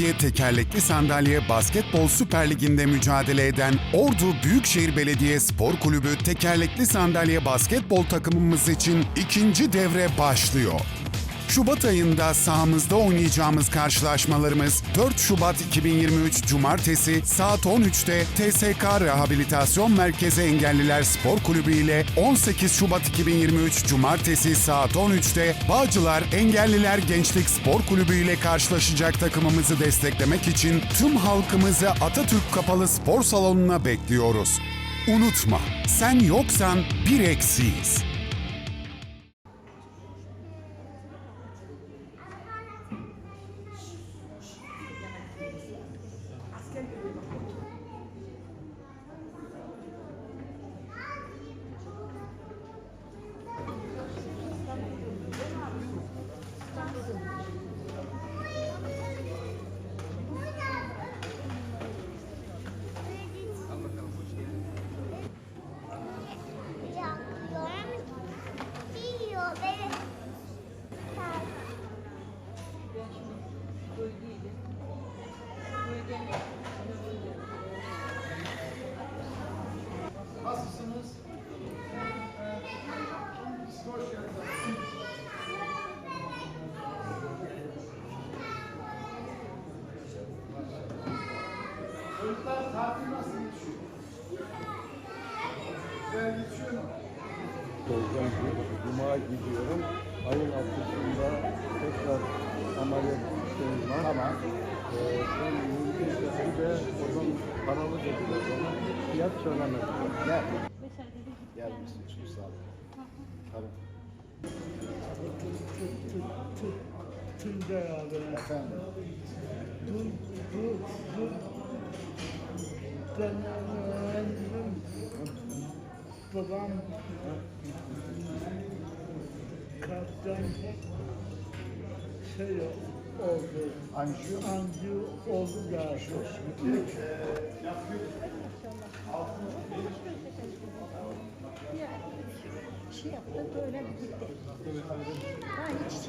Türkiye Tekerlekli Sandalye Basketbol Süper Ligi'nde mücadele eden Ordu Büyükşehir Belediye Spor Kulübü Tekerlekli Sandalye Basketbol takımımız için ikinci devre başlıyor. Şubat ayında sahamızda oynayacağımız karşılaşmalarımız 4 Şubat 2023 Cumartesi saat 13'te TSK Rehabilitasyon Merkezi Engelliler Spor Kulübü ile 18 Şubat 2023 Cumartesi saat 13'te Bağcılar Engelliler Gençlik Spor Kulübü ile karşılaşacak takımımızı desteklemek için tüm halkımızı Atatürk Kapalı Spor Salonu'na bekliyoruz. Unutma, sen yoksan bir eksiyiz. Tozdan Cuma gidiyorum. Ayın altısında tekrar ameliyat işlemi var. Tamam. Ee, ben mümkünse bir de oradan paralı dediler bana. Fiyat söylemedim. Gel. Gel Mesut'cum sağ ol. Tabii. Tunca abi. Efendim. Dur, dur, dur. Ben öğrendim. Babam kalpten şey oldu. Anjiyo. Anjiyo oldu da. şey yaptı böyle gitti. Ben hiç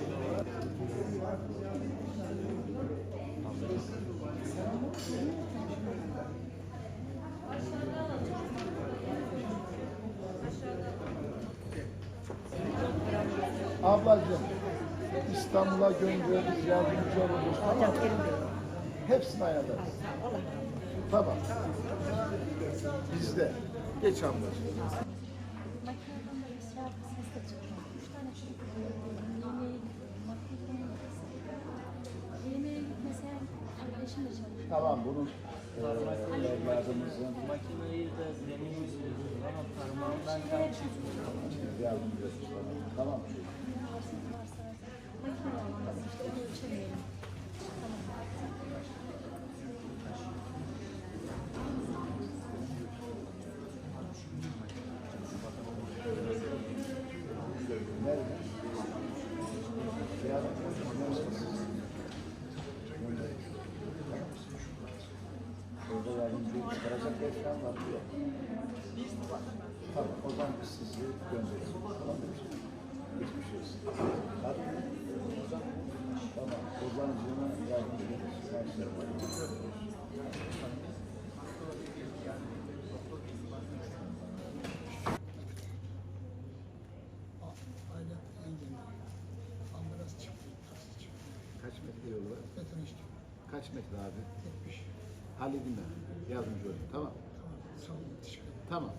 Ablacığım. İstanbul'a gönderdik yardımcı oluruz. Tamam. Hepsini ayarlarız. Tamam. Bizde. Geç ablacığım. Tamam bunun evladımızın Makineyi de zemin üzülüyor ama parmağımdan kan çıkıyor. yardımcı oluruz. Tamam. Tamam. Makine olmaz işte ölçemeyelim. Nerede? Yardımcı oluruz. Orada yardımcı var diyor. Tamam, o zaman biz sizi göndeririz. Tamam mı? Geçmiş olsun. Hadi. Tamam, Ozancığıma yardımcı oluruz. Başlayalım. Kaç metre yolu var? Kaç metre abi? 70. Halledin ben. Yardımcı olayım. Tamam. Tamam.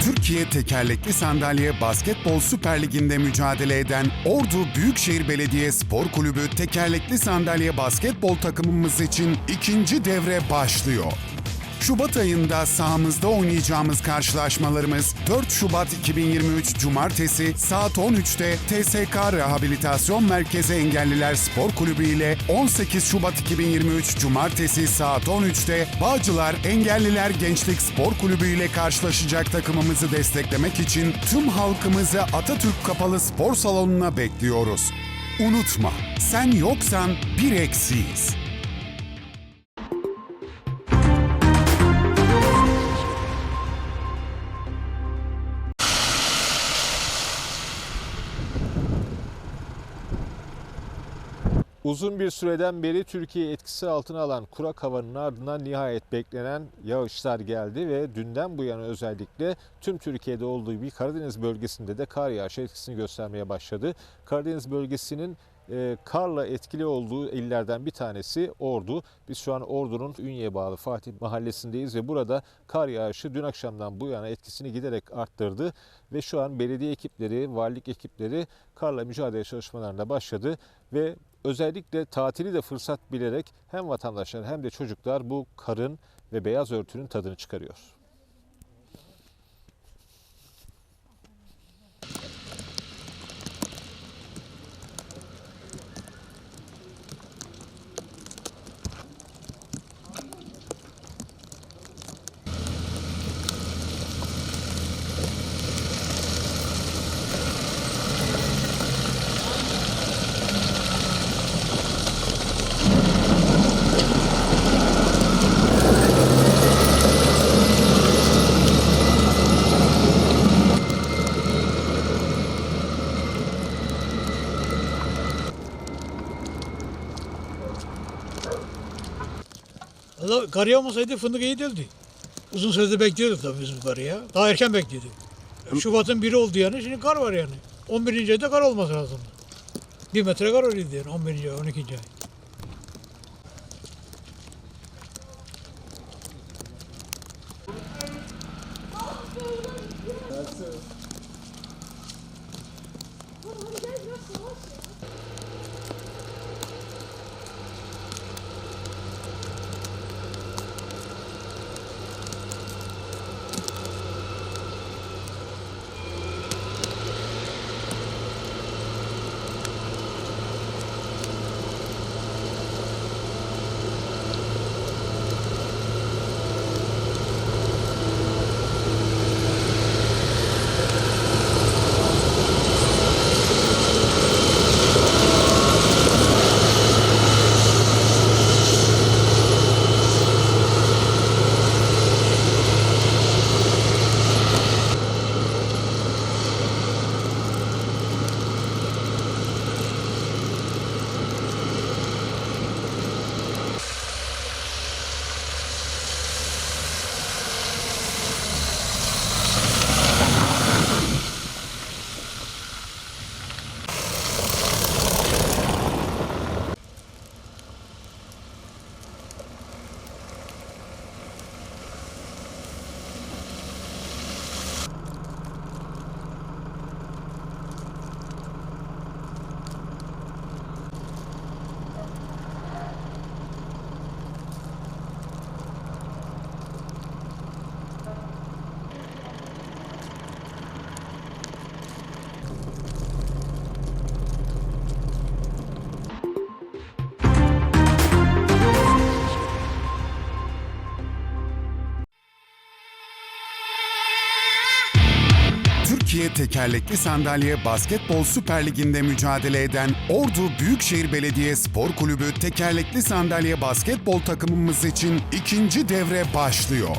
Türkiye Tekerlekli Sandalye Basketbol Süper Ligi'nde mücadele eden Ordu Büyükşehir Belediye Spor Kulübü Tekerlekli Sandalye Basketbol takımımız için ikinci devre başlıyor. Şubat ayında sahamızda oynayacağımız karşılaşmalarımız 4 Şubat 2023 Cumartesi saat 13'te TSK Rehabilitasyon Merkezi Engelliler Spor Kulübü ile 18 Şubat 2023 Cumartesi saat 13'te Bağcılar Engelliler Gençlik Spor Kulübü ile karşılaşacak takımımızı desteklemek için tüm halkımızı Atatürk Kapalı Spor Salonu'na bekliyoruz. Unutma, sen yoksan bir eksiyiz. Uzun bir süreden beri Türkiye etkisi altına alan kurak havanın ardından nihayet beklenen yağışlar geldi ve dünden bu yana özellikle tüm Türkiye'de olduğu gibi Karadeniz bölgesinde de kar yağışı etkisini göstermeye başladı. Karadeniz bölgesinin e, karla etkili olduğu illerden bir tanesi Ordu. Biz şu an Ordu'nun Ünye'ye bağlı Fatih mahallesindeyiz ve burada kar yağışı dün akşamdan bu yana etkisini giderek arttırdı ve şu an belediye ekipleri, valilik ekipleri karla mücadele çalışmalarına başladı ve özellikle tatili de fırsat bilerek hem vatandaşlar hem de çocuklar bu karın ve beyaz örtünün tadını çıkarıyor. Kar yağmasaydı fındık iyi değildi. Uzun süredir bekliyorduk tabii biz bu karı ya. Daha erken bekliyorduk. Şubat'ın biri oldu yani şimdi kar var yani. 11. ayda kar olması lazım. Bir metre kar oluyordu yani 11. ay, 12. ay. Türkiye Tekerlekli Sandalye Basketbol Süper Ligi'nde mücadele eden Ordu Büyükşehir Belediye Spor Kulübü Tekerlekli Sandalye Basketbol takımımız için ikinci devre başlıyor.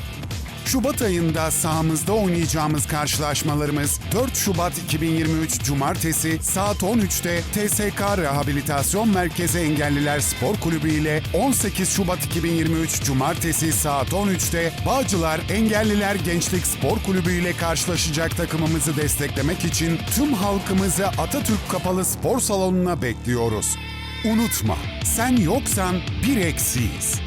Şubat ayında sahamızda oynayacağımız karşılaşmalarımız 4 Şubat 2023 Cumartesi saat 13'te TSK Rehabilitasyon Merkezi Engelliler Spor Kulübü ile 18 Şubat 2023 Cumartesi saat 13'te Bağcılar Engelliler Gençlik Spor Kulübü ile karşılaşacak takımımızı desteklemek için tüm halkımızı Atatürk Kapalı Spor Salonu'na bekliyoruz. Unutma, sen yoksan bir eksiyiz.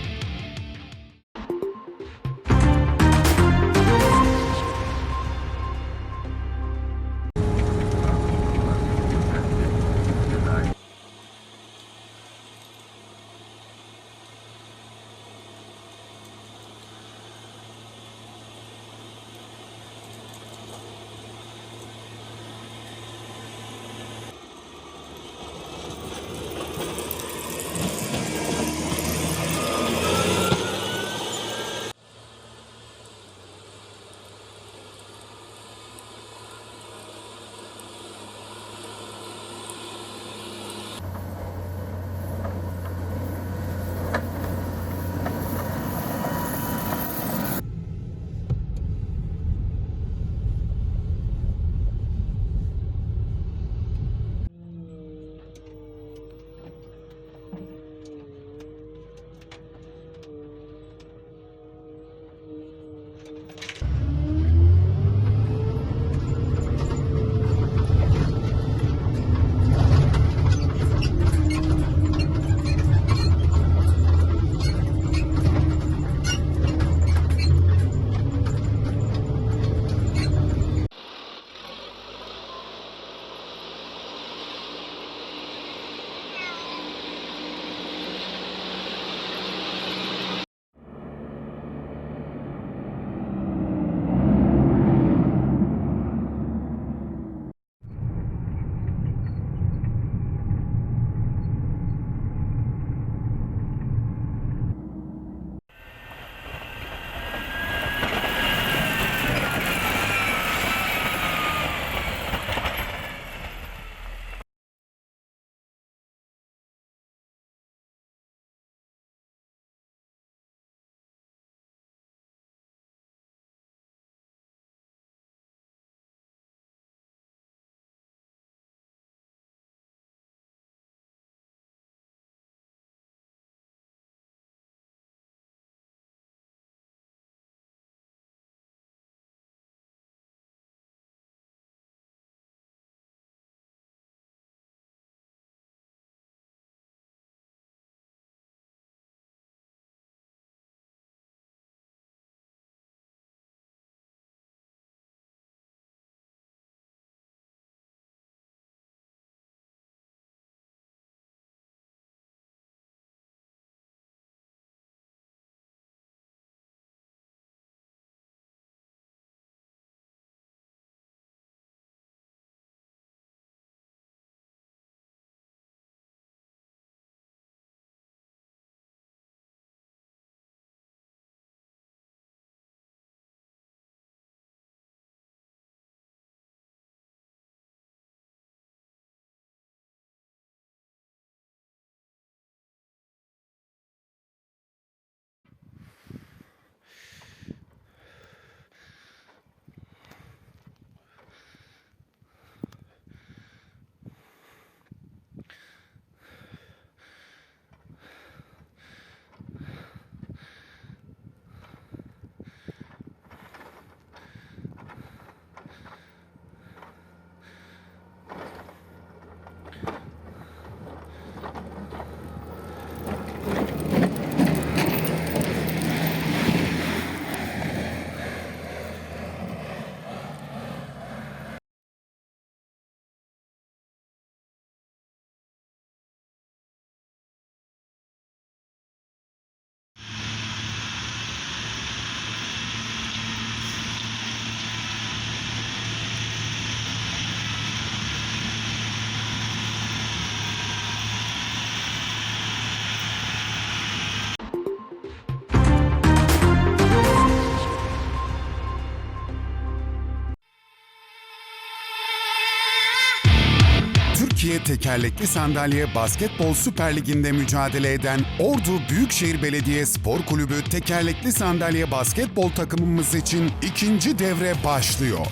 Türkiye Tekerlekli Sandalye Basketbol Süper Ligi'nde mücadele eden Ordu Büyükşehir Belediye Spor Kulübü Tekerlekli Sandalye Basketbol takımımız için ikinci devre başlıyor.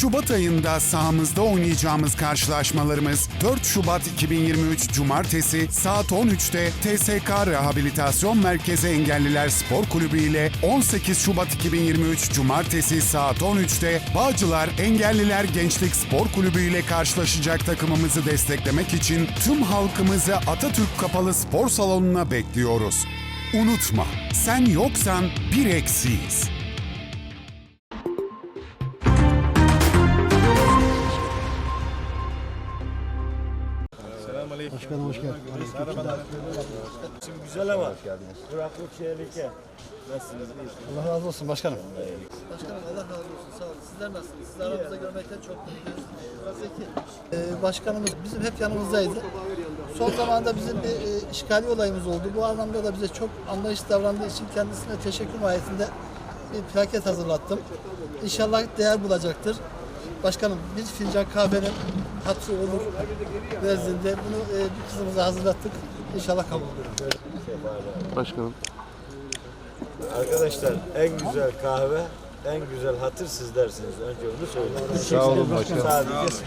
Şubat ayında sahamızda oynayacağımız karşılaşmalarımız 4 Şubat 2023 Cumartesi saat 13'te TSK Rehabilitasyon Merkezi Engelliler Spor Kulübü ile 18 Şubat 2023 Cumartesi saat 13'te Bağcılar Engelliler Gençlik Spor Kulübü ile karşılaşacak takımımızı desteklemek için tüm halkımızı Atatürk Kapalı Spor Salonu'na bekliyoruz. Unutma, sen yoksan bir eksiyiz. Başkanım hoş geldin. Güzel ama. Kuraklık tehlike. Nasılsınız? Allah razı olsun başkanım. Başkanım Allah razı olsun. Sağ olun. Sizler nasılsınız? Sizi aramızda görmekten çok mutluyuz. Ee, başkanımız bizim hep yanımızdaydı. Son zamanda bizim bir e, işgali olayımız oldu. Bu anlamda da bize çok anlayışlı davrandığı için kendisine teşekkür mahiyetinde bir plaket hazırlattım. İnşallah değer bulacaktır. Başkanım bir fincan kahvenin hatırı olur nezdinde bunu e, bir kızımıza hazırlattık. İnşallah kabul olur. Başkanım. Arkadaşlar en güzel kahve, en güzel hatır siz dersiniz. Önce onu söyleyeyim. Sağ olun başkanım. Sadece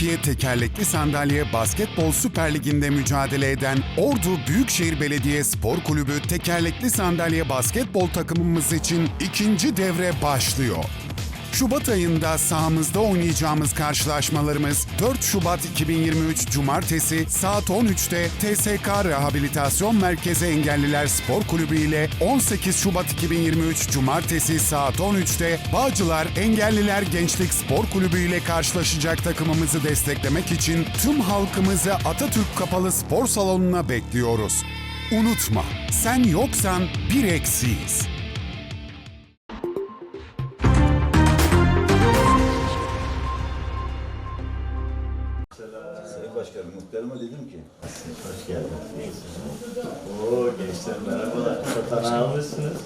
Türkiye Tekerlekli Sandalye Basketbol Süper Ligi'nde mücadele eden Ordu Büyükşehir Belediye Spor Kulübü Tekerlekli Sandalye Basketbol takımımız için ikinci devre başlıyor. Şubat ayında sahamızda oynayacağımız karşılaşmalarımız 4 Şubat 2023 Cumartesi saat 13'te TSK Rehabilitasyon Merkezi Engelliler Spor Kulübü ile 18 Şubat 2023 Cumartesi saat 13'te Bağcılar Engelliler Gençlik Spor Kulübü ile karşılaşacak takımımızı desteklemek için tüm halkımızı Atatürk Kapalı Spor Salonu'na bekliyoruz. Unutma, sen yoksan bir eksiyiz. Muhtarıma dedim ki, Hoş geldiniz. Oo gençler merhabalar. Satın almışsınız.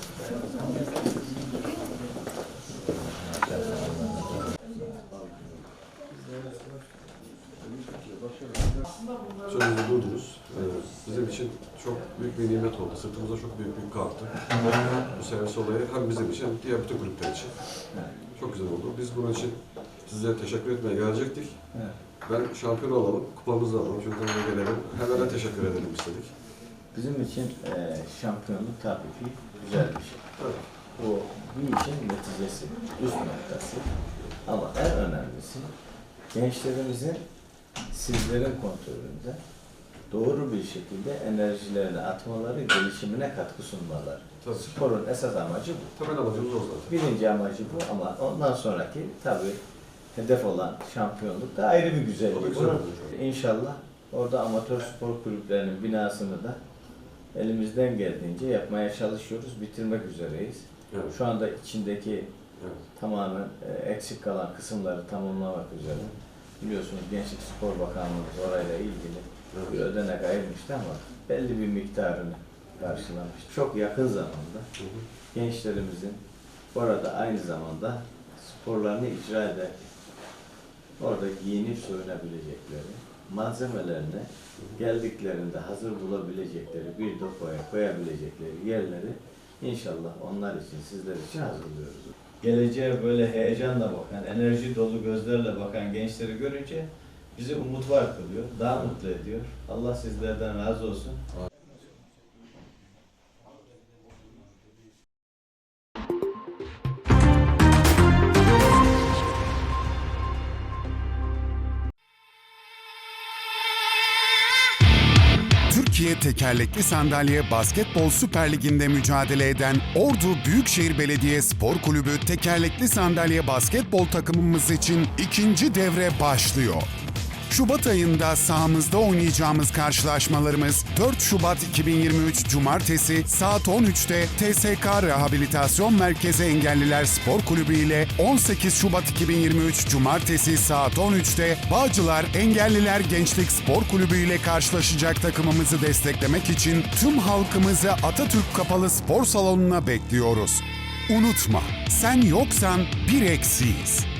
Sözünüzü duydunuz. Ee, bizim için çok büyük bir nimet oldu. Sırtımıza çok büyük bir yük kalktı. Bu servis olayı hem bizim için hem diğer bütün kulüpler için. Çok güzel oldu. Biz bunun için sizlere teşekkür etmeye gelecektik. Ben şampiyon olalım, kupamızı alalım, şuradan gelelim. Hemen teşekkür edelim istedik. Bizim için e, şampiyonluk tabii ki güzel bir şey. Evet. O bir işin neticesi, üst noktası. Ama en önemlisi gençlerimizin sizlerin kontrolünde doğru bir şekilde enerjilerini atmaları, gelişimine katkı sunmaları. Tabii. Sporun esas amacı bu. Temel amacımız o zaten. Birinci amacı bu ama ondan sonraki tabii hedef olan şampiyonluk da ayrı bir güzellik. güzel. İnşallah orada amatör spor kulüplerinin binasını da elimizden geldiğince yapmaya çalışıyoruz. Bitirmek üzereyiz. Evet. Şu anda içindeki Evet. tamamen e, eksik kalan kısımları tamamlamak üzere. Biliyorsunuz Gençlik Spor Bakanlığımız orayla ilgili bir ödenek ayırmıştı ama belli bir miktarını karşılamış. Çok yakın zamanda gençlerimizin orada aynı zamanda sporlarını icra ederken orada giyinip soyunabilecekleri, malzemelerini geldiklerinde hazır bulabilecekleri, bir depoya koyabilecekleri yerleri inşallah onlar için, sizler için hazırlıyoruz. Geleceğe böyle heyecanla bakan, enerji dolu gözlerle bakan gençleri görünce bizi umut var kılıyor, daha mutlu ediyor. Allah sizlerden razı olsun. Tekerlekli Sandalye Basketbol Süper Ligi'nde mücadele eden Ordu Büyükşehir Belediye Spor Kulübü Tekerlekli Sandalye Basketbol takımımız için ikinci devre başlıyor. Şubat ayında sahamızda oynayacağımız karşılaşmalarımız 4 Şubat 2023 Cumartesi saat 13'te TSK Rehabilitasyon Merkezi Engelliler Spor Kulübü ile 18 Şubat 2023 Cumartesi saat 13'te Bağcılar Engelliler Gençlik Spor Kulübü ile karşılaşacak takımımızı desteklemek için tüm halkımızı Atatürk Kapalı Spor Salonu'na bekliyoruz. Unutma, sen yoksan bir eksiyiz.